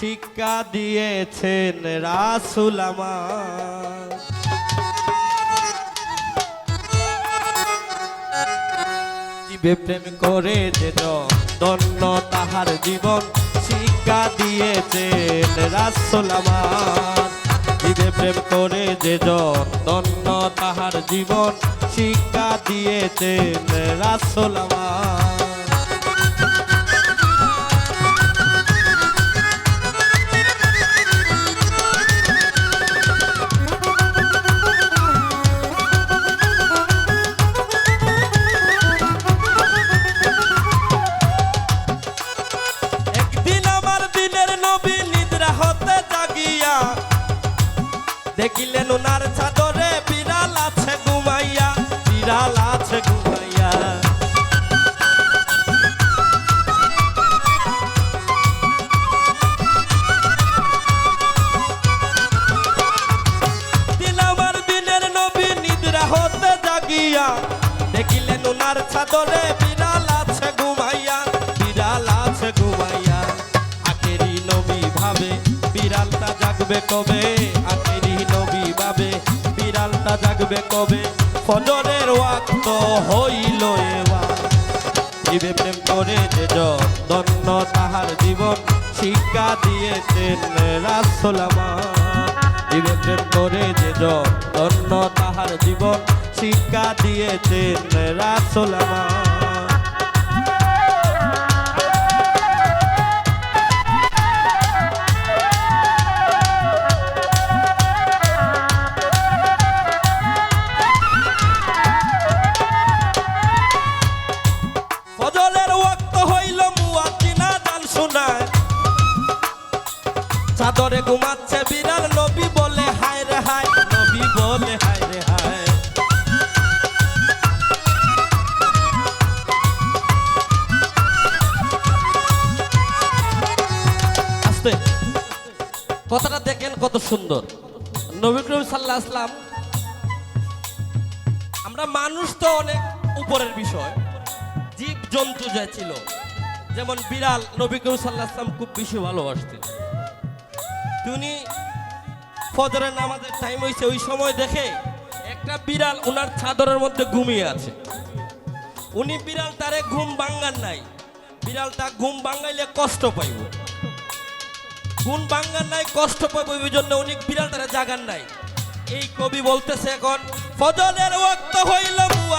শিক্ষা দিয়েছেন রাসুল আমার। জীবে প্রেম করে যে দন্য তাহার জীবন শিক্ষা দিয়েছেন রাসুল আমার। জীবে প্রেম করে যে দন্য তাহার জীবন শিক্ষা দিয়েছেন রাসুল আমার। দেখিলেন ওনার চাদরে বিড়াল আছে ঘুমাইয়া, বিড়াল আছে ঘুমাইয়া। দিন আমার দিনের নবী নিদ্রা হতে জাগিয়া, দেখিলেন ওনার চাদরে বিড়াল আছে ঘুমাইয়া, বিড়াল আছে ঘুমাইয়া। আখেরি নবী ভাবে বিড়ালটা জাগবে কবে? আখেরি ভাবে বিড়ালটা জাগবে কবে? ফজরের ওয়াক্ত হইল এবার। জীবে প্রেম করে যে দন্য তাহার জীবন শিক্ষা দিয়েছেন রাসুল আমার। জীবে প্রেম করে যে দন্য তাহার জীবন শিক্ষা দিয়েছেন রাসুল চাদরে ঘুমাচ্ছে বিড়াল, নবী বলে, হায় রে হায়, নবী বলে, হায় রে হায়। কথাটা দেখেন কত সুন্দর। নবী সাল্লাহ আসলাম আমরা মানুষ তো অনেক উপরের বিষয় জীব জন্তু যা ছিল, যেমন বিড়াল, নবী করিম সাল্লাহ আসলাম খুব বেশি ভালোবাসতেন। তিনি ফজরের নামাজের টাইম হয়েছে ওই সময় দেখে একটা বিড়াল ওনার চাদরের মধ্যে ঘুমিয়ে আছে। উনি বিড়াল তারে ঘুম ভাঙ্গার নাই। বিড়ালটা ঘুম ভাঙ্গাইলে কষ্ট পাইব। ঘুম বাঙ্গার নাই, কষ্ট পাইব, এই জন্য উনি বিড়াল তারা জাগান নাই। এই কবি বলতেছে এখন ফজলের ওয়াক্ত হইল মুয়াজ্জিনা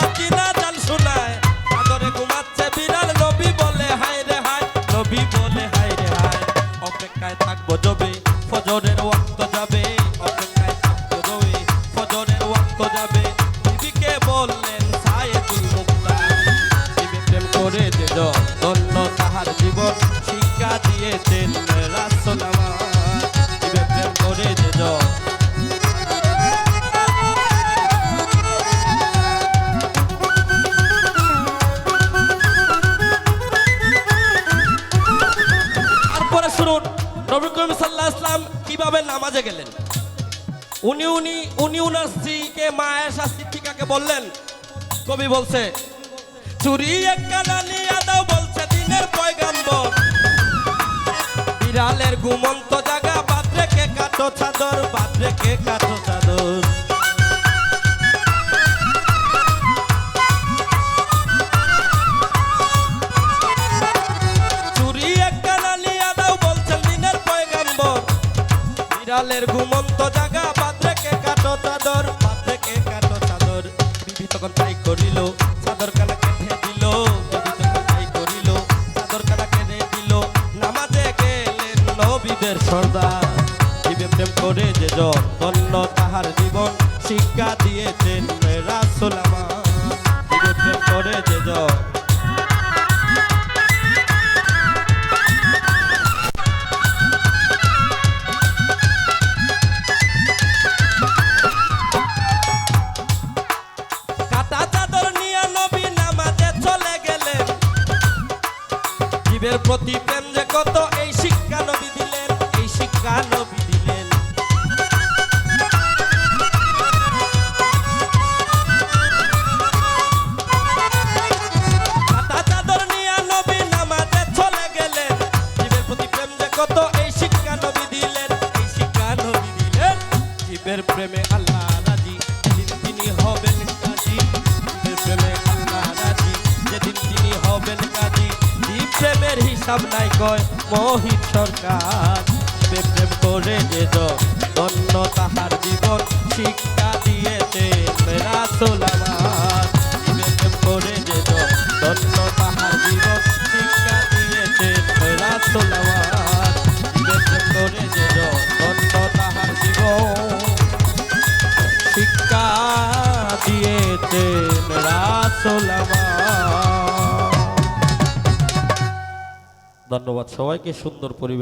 নবী করিম সাল্লাহ আসলাম কীভাবে নামাজে গেলেন? উনি উনি উনি উনার স্ত্রীকে মা আয়েশা সিদ্দিকাকে বললেন। কবি বলছে, চুরি নিয়ে দাও বলছে, দিনের পয়গাম্বর। বিড়ালের ঘুমন্ত জায়গা বাদ রেখে কাটো চাদর। বাদ রেখে কাটো চাদর বিড়ালের ঘুমন্ত জায়গা বাদ রেখে কাটো চাদর বাদ রেখে কাটো চাদর। বিবি তখন তাই করিল, চাদর কানা নবীদের সর্দার দিবে প্রেম করে যে জন্য তাহার জীবন, শিক্ষা দিয়েছেন দিবে প্রেম করে যে জন প্রতি প্রেম যে কত, এই শিক্ষা জীবের প্রেমে আল্লাহ রাজি। যেদিন তিনি হবেন কাজী জীবের প্রেমে আল্লাহ রাজি। যেদিন তিনি হবেন কাজী প্রেমের হিসাব নাই কয় মোহিত সরকার। প্রেম করে যে ধন্য তাহার জীবন শিক্ষা দিয়েছে মেরা দিয়েছে রাসোলামা ধন্যবাদ সবাইকে সুন্দর পরিবেশ।